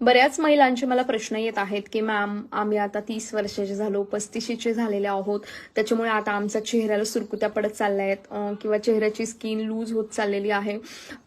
बऱ्याच महिलांचे मला प्रश्न येत आहेत की मॅम आम्ही आता तीस वर्षाचे झालो पस्तीशीचे झालेले आहोत. त्याच्यामुळे आता आमच्या चेहऱ्याला सुरकुत्या पडत चालल्या आहेत किंवा चेहऱ्याची स्किन लूज होत चाललेली आहे.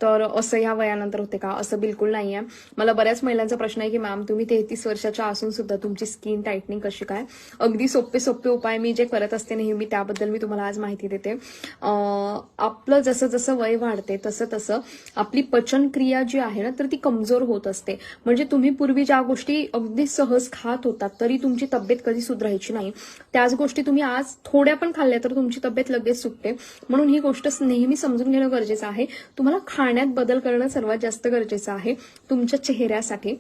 तर असं ह्या वयानंतर होते का? असं बिलकुल नाही आहे मला बऱ्याच महिलांचा प्रश्न आहे की मॅम तुम्ही तेहतीस वर्षाच्या असून सुद्धा तुमची स्किन टायटनिंग कशी काय? अगदी सोपे सोपे उपाय मी जे करत असते नेहमी त्याबद्दल मी तुम्हाला आज माहिती देते. आपलं जसं जसं वय वाढते तसं तसं आपली पचनक्रिया जी आहे ना तर ती कमजोर होत असते. म्हणजे तुम्ही पूर्वी ज्या गोष्टी अगदी सहज खात होतात तरी तुमची तब्येत कधी सुधारायची नाही. त्याच गोष्टी तुम्ही आज थोड्या पण खाल्ल्या तर तुमची तब्येत लगेच सुटते. म्हणून ही गोष्ट नेहमी समजून घेणं गरजेचं आहे. तुम्हाला खाण्यात बदल करणं सर्वात जास्त गरजेचं आहे. तुमच्या चेहऱ्यासाठी.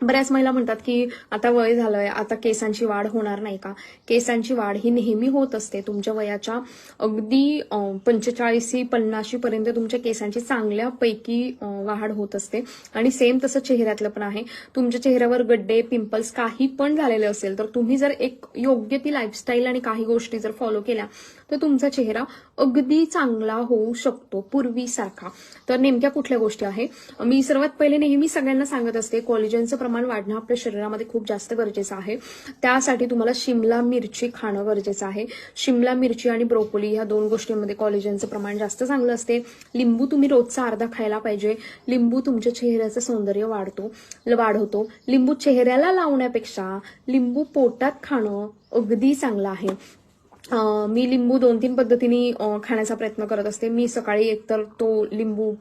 बऱ्याच महिला म्हणतात की आता वय झालंय आता केसांची वाढ होणार नाही का? केसांची वाढ ही नेहमी होत असते. तुमच्या वयाच्या अगदी पंचेचाळीसी पन्नाशी पर्यंत तुमच्या केसांची चांगल्यापैकी वाढ होत असते. आणि सेम तसं चेहऱ्यातलं पण आहे. तुमच्या चेहऱ्यावर गड्डे पिंपल्स काही पण झालेले असेल तर तुम्ही जर एक योग्य ती लाईफस्टाईल आणि काही गोष्टी जर फॉलो केल्या तर तुमचा चेहरा अगदी चांगला होऊ शकतो पूर्वीसारखा. तर नेमक्या कुठल्या गोष्टी आहे? मी सर्वात पहिले नेहमी सगळ्यांना सांगत असते कॉलेजांचं प्रमाण वाढणं आपल्या शरीरामध्ये खूप जास्त गरजेचं आहे. त्यासाठी तुम्हाला शिमला मिरची खाणं गरजेचं आहे. शिमला मिरची आणि ब्रोकोली ह्या दोन गोष्टींमध्ये कॉलेजनचं प्रमाण जास्त चांगलं असते. लिंबू तुम्ही रोजचा अर्धा खायला पाहिजे. लिंबू तुमच्या चेहऱ्याचं सौंदर्य वाढतो वाढवतो. लिंबू चेहऱ्याला लावण्यापेक्षा लिंबू पोटात खाणं अगदी चांगलं आहे. मी लिंबू दोन तीन पद्धतीने खाण्याचा प्रयत्न करत असते. मी सकाळी एकतर तो लिंबू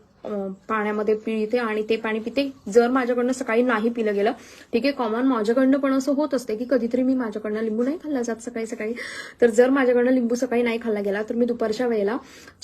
पाण्यामध्ये पिळते आणि ते पाणी पिते. जर माझ्याकडनं सकाळी नाही पिलं गेलं ठीक आहे कॉमन माझ्याकडनं पण असं होत असते की कधीतरी मी माझ्याकडनं लिंबू नाही खाल्ला जात सकाळी सकाळी. तर जर माझ्याकडनं लिंबू सकाळी नाही खाल्ला गेला तर मी दुपारच्या वेळेला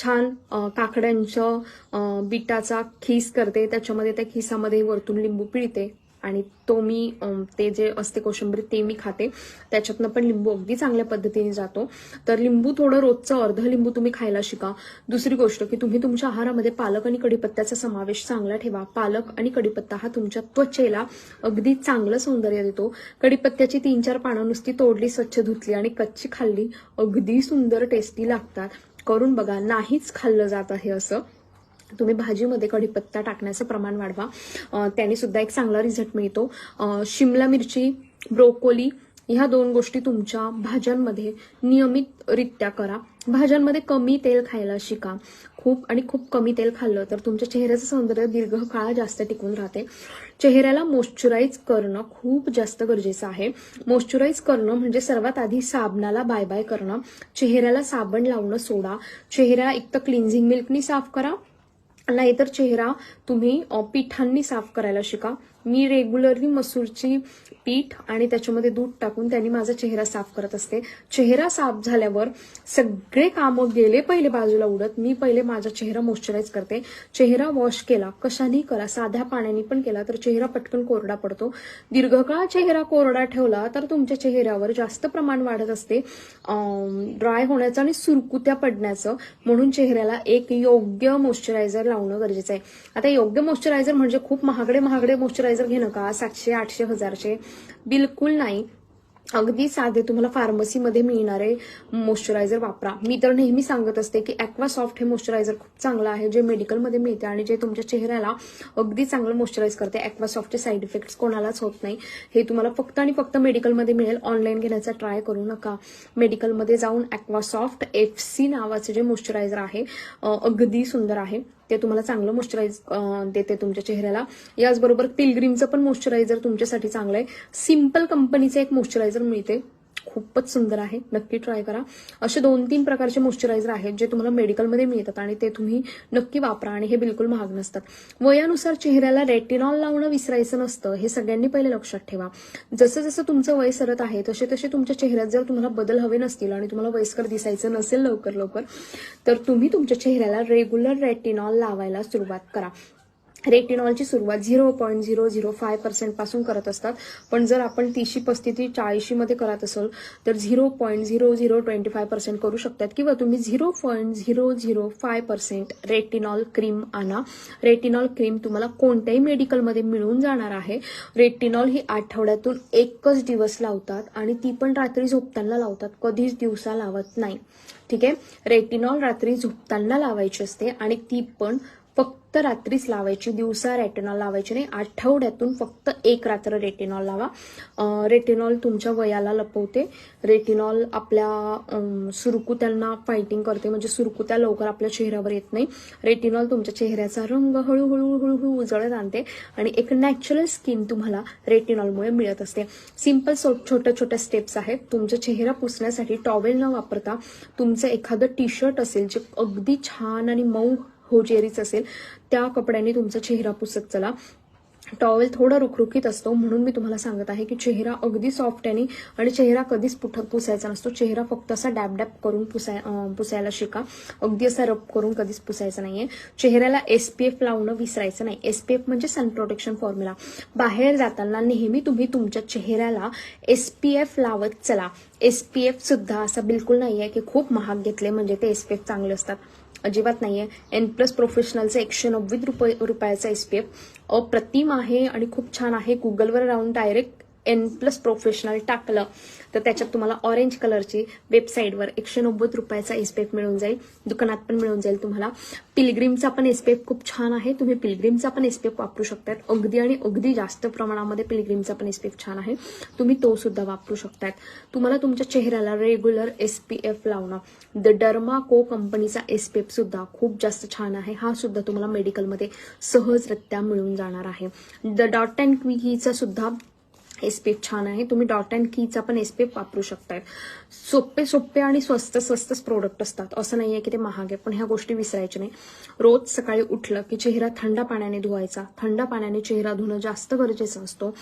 छान काकड्यांचं बिटाचा खीस करते. त्याच्यामध्ये त्या खिसामध्ये वरतून लिंबू पिळते. आणि तो मी ते जे असते कोशिंबीर ते मी खाते. त्याच्यातनं पण लिंबू अगदी चांगल्या पद्धतीने जातो. तर लिंबू थोडं रोजचं अर्ध लिंबू तुम्ही खायला शिका. दुसरी गोष्ट की तुम्ही तुमच्या आहारामध्ये पालक आणि कडीपत्त्याचा समावेश चांगला ठेवा. पालक आणि कडीपत्ता हा तुमच्या त्वचेला अगदी चांगलं सौंदर्य देतो. कडीपत्त्याची तीन चार पानं नुसती तोडली स्वच्छ धुतली आणि कच्ची खाल्ली अगदी सुंदर टेस्टी लागतात. करून बघा नाहीच खाल्लं जात आहे असं. तुम्ही भाजीमध्ये कढीपत्ता टाकण्याचं प्रमाण वाढवा. त्याने सुद्धा एक चांगला रिझल्ट मिळतो. शिमला मिरची ब्रोकोली ह्या दोन गोष्टी तुमच्या भाज्यांमध्ये नियमितरित्या करा. भाज्यांमध्ये कमी तेल खायला शिका. खूप आणि खूप कमी तेल खाल्लं तर तुमच्या चेहऱ्याचं सौंदर्य दीर्घकाळ जास्त टिकून राहते. चेहऱ्याला मॉइश्चराईज करणं खूप जास्त गरजेचं आहे. मॉइश्चराईज करणं म्हणजे सर्वात आधी साबणाला बाय बाय करणं. चेहऱ्याला साबण लावणं सोडा. चेहरा एक तर क्लिन्झिंग मिल्कनी साफ करा. नाहीतर चेहरा तुम्ही पिठांनी साफ करायला शिका. मी रेग्युलरली मसूरची पीठ आणि त्याच्यामध्ये दूध टाकून त्यांनी माझा चेहरा साफ करत असते. चेहरा साफ झाल्यावर सगळे कामं गेले पहिले बाजूला उडत. मी पहिले माझा चेहरा मॉइश्चराईज करते. चेहरा वॉश केला. कशाने करा. साध्या पाण्याने पण केला तर चेहरा पटकन कोरडा पडतो. दीर्घकाळ चेहरा कोरडा ठेवला तर तुमच्या चेहऱ्यावर जास्त प्रमाण वाढत असते. ड्राय होण्याचं आणि सुरकुत्या पडण्याचं. म्हणून चेहऱ्याला एक योग्य मॉइश्चरायझर लावणं गरजेचं आहे. आता योग्य मॉइश्चरायझर म्हणजे खूप महागडे महागडे मॉइश्चरायझर घेणं का? सातशे आठशे हजारचे बिलकुल नाही. अगदी साधे तुम्हाला फार्मसीमध्ये मिळणारे मॉइश्चरायझर वापरा. मी तर नेहमी सांगत असते की ॲक्वा सॉफ्ट हे मॉइश्चरायझर खूप चांगलं आहे जे मेडिकलमध्ये मिळते आणि जे तुमच्या चेहऱ्याला अगदी चांगलं मॉइश्चराईज करते. ॲक्वा सॉफ्टचे साईड इफेक्ट्स कोणालाच होत नाही. हे तुम्हाला फक्त आणि फक्त मेडिकलमध्ये मिळेल. ऑनलाईन घेण्याचा ट्राय करू नका. मेडिकलमध्ये जाऊन ॲक्वा सॉफ्ट एफ सी नावाचे जे मॉइश्चरायझर आहे अगदी सुंदर आहे. ते तुम्हाला चांगलं मॉइश्चराईज देते तुमच्या चेहऱ्याला. याचबरोबर पिलग्रीमचं पण मॉइश्चरायझर तुमच्यासाठी चांगलं आहे. सिंपल कंपनीचं एक मॉइश्चरायझर मिळते. खूपच सुंदर आहे. नक्की ट्राय करा. असे दोन तीन प्रकारचे मॉइश्चरायझर आहेत जे तुम्हाला मेडिकलमध्ये मिळतात आणि ते तुम्ही नक्की वापरा आणि हे बिलकुल महाग नसतात. वयानुसार चेहऱ्याला रेटिनॉल लावणं विसरायचं नसतं हे सगळ्यांनी पहिले लक्षात ठेवा. जसं जसं तुमचं वय सरत आहे तसे तसे तुमच्या चेहऱ्यात जर तुम्हाला बदल हवे नसतील आणि तुम्हाला वयस्कर दिसायचं नसेल लवकर लवकर तर तुम्ही तुमच्या चेहऱ्याला रेग्युलर रेटिनॉल लावायला सुरुवात करा. रेटिनॉलची सुरुवात zero point zero zero five पर्सेंटपासून करत असतात. पण जर आपण तीसशे पस्तीस चाळीशीमध्ये करत असाल तर zero point zero zero twenty five percent करू शकतात. किंवा तुम्ही zero point zero zero five percent retinol cream आणा. रेटिनॉल क्रीम तुम्हाला कोणत्याही मेडिकलमध्ये मिळून जाणार आहे. रेटिनॉल ही आठवड्यातून एकच दिवस लावतात आणि ती पण रात्री झोपताना लावतात. कधीच दिवसा लावत नाही. ठीक आहे? रेटिनॉल रात्री झोपताना लावायची असते आणि ती पण फक्त रात्रीच लावायची दिवसा रेटेनॉल लावायची नाही आठवड्यातून फक्त एक रात्र रेटिनॉल लावा. रेटेनॉल रेटिनॉल तुमच्या वयाला लपवते. रेटिनॉल आपल्या सुरकुत्यांना फायटिंग करते. म्हणजे सुरकुत्या लवकर आपल्या चेहऱ्यावर येत नाही. रेटिनॉल तुमच्या चेहऱ्याचा रंग हळूहळू हळूहळू उजळत आणते आणि एक नॅचरल स्किन तुम्हाला रेटिनॉलमुळे मिळत असते. सिंपल छोट्या छोट्या स्टेप्स आहेत. तुमचा चेहरा पुसण्यासाठी टॉवेल न वापरता तुमचं एखादं टी शर्ट असेल जे अगदी छान आणि मऊ होजेरीच असेल त्या कपड्याने तुमचा चेहरा पुसत चला. टॉवेल थोडा रुखरुखीत असतो म्हणून मी तुम्हाला सांगत आहे की चेहरा अगदी सॉफ्ट आणि आणि चेहरा कधीच पुठ पुसायचा नसतो. चेहरा फक्त असा डॅब डॅब करून पुसाय पुसायला शिका. अगदी असा रब करून कधीच पुसायचा नाहीये. चेहऱ्याला एसपीएफ लावणं विसरायचं नाही. एसपीएफ म्हणजे सन प्रोटेक्शन फॉर्म्युला बाहेर जाताना नेहमी तुम्ही तुमच्या चेहऱ्याला एसपीएफ लावत चला. एसपीएफ सुद्धा असा बिलकुल नाहीये की खूप महाग घेतले म्हणजे ते एसपीएफ चांगले असतात. अजिबात नाही आहे एन प्लस प्रोफेशनलचं एकशे नव्वद रुपये रुपयाचा एस पी एफ अप्रतिम आहे आणि खूप छान आहे. गुगलवर राहून डायरेक्ट एन प्लस प्रोफेशनल टाकलं तर त्याच्यात तुम्हाला ऑरेंज कलरची वेबसाईटवर एकशे नव्वद रुपयाचा एसपेप मिळून जाईल. दुकानात पण मिळून जाईल तुम्हाला. पिलग्रीमचा पण एसपेप खूप छान आहे. तुम्ही पिलग्रीमचा पण एसपेप वापरू शकतात. अगदी आणि अगदी जास्त प्रमाणामध्ये पिलग्रीमचा पण एसपेप छान आहे. तुम्ही तो सुद्धा वापरू शकतात. तुम्हाला तुमच्या चेहऱ्याला रेग्युलर एसपीएफ लावणं द डर्मा को कंपनीचा एसपेप सुद्धा खूप जास्त छान आहे. हा सुद्धा तुम्हाला मेडिकलमध्ये सहजरित्या मिळून जाणार आहे. द डॉट अँड क्विकीचा सुद्धा एसपीएफ छान आहे. तुम्ही डॉट अँड कीचा पण एसपीएफ वापरू शकताय. सोपे सोपे आणि स्वस्त स्वस्तच प्रोडक्ट असतात. असं नाहीये की ते महाग आहे. पण ह्या गोष्टी विसरायच्या नाही. रोज सकाळी उठलं की चेहरा थंड पाण्याने धुवायचा. थंड पाण्याने चेहरा धुणं जास्त गरजेचं असतो.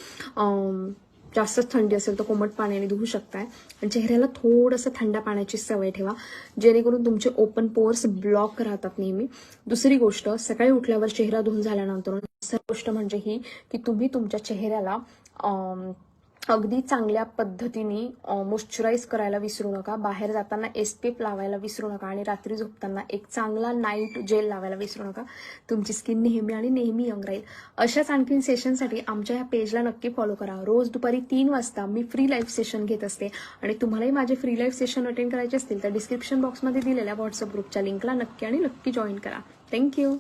जास्तच थंडी असेल तर कोमट पाण्याने धुवू शकताय. आणि चेहऱ्याला थोडंसं थंड पाण्याची सवय ठेवा. जेणेकरून तुमचे ओपन पोअर्स ब्लॉक राहतात नेहमी. दुसरी गोष्ट सकाळी उठल्यावर चेहरा धुवून झाल्यानंतर गोष्ट म्हणजे ही की तुम्ही तुमच्या चेहऱ्याला अगदी चांगल्या पद्धतीने मॉइश्चराईज करायला विसरू नका. बाहेर जाताना एसपीएफ लावायला विसरू नका आणि रात्री झोपताना एक चांगला नाईट जेल लावायला विसरू नका. तुमची स्किन नेहमी आणि नेहमी यंग राहील. अशाच आणखीन सेशनसाठी आमच्या या पेजला नक्की फॉलो करा. रोज दुपारी तीन वाजता मी फ्री लाईव्ह सेशन घेत असते. आणि तुम्हालाही माझे फ्री लाईव्ह सेशन अटेंड करायचे असतील तर डिस्क्रिप्शन बॉक्समध्ये दिलेल्या व्हॉट्सअप ग्रुपच्या लिंकला नक्की आणि नक्की जॉईन करा. थँक्यू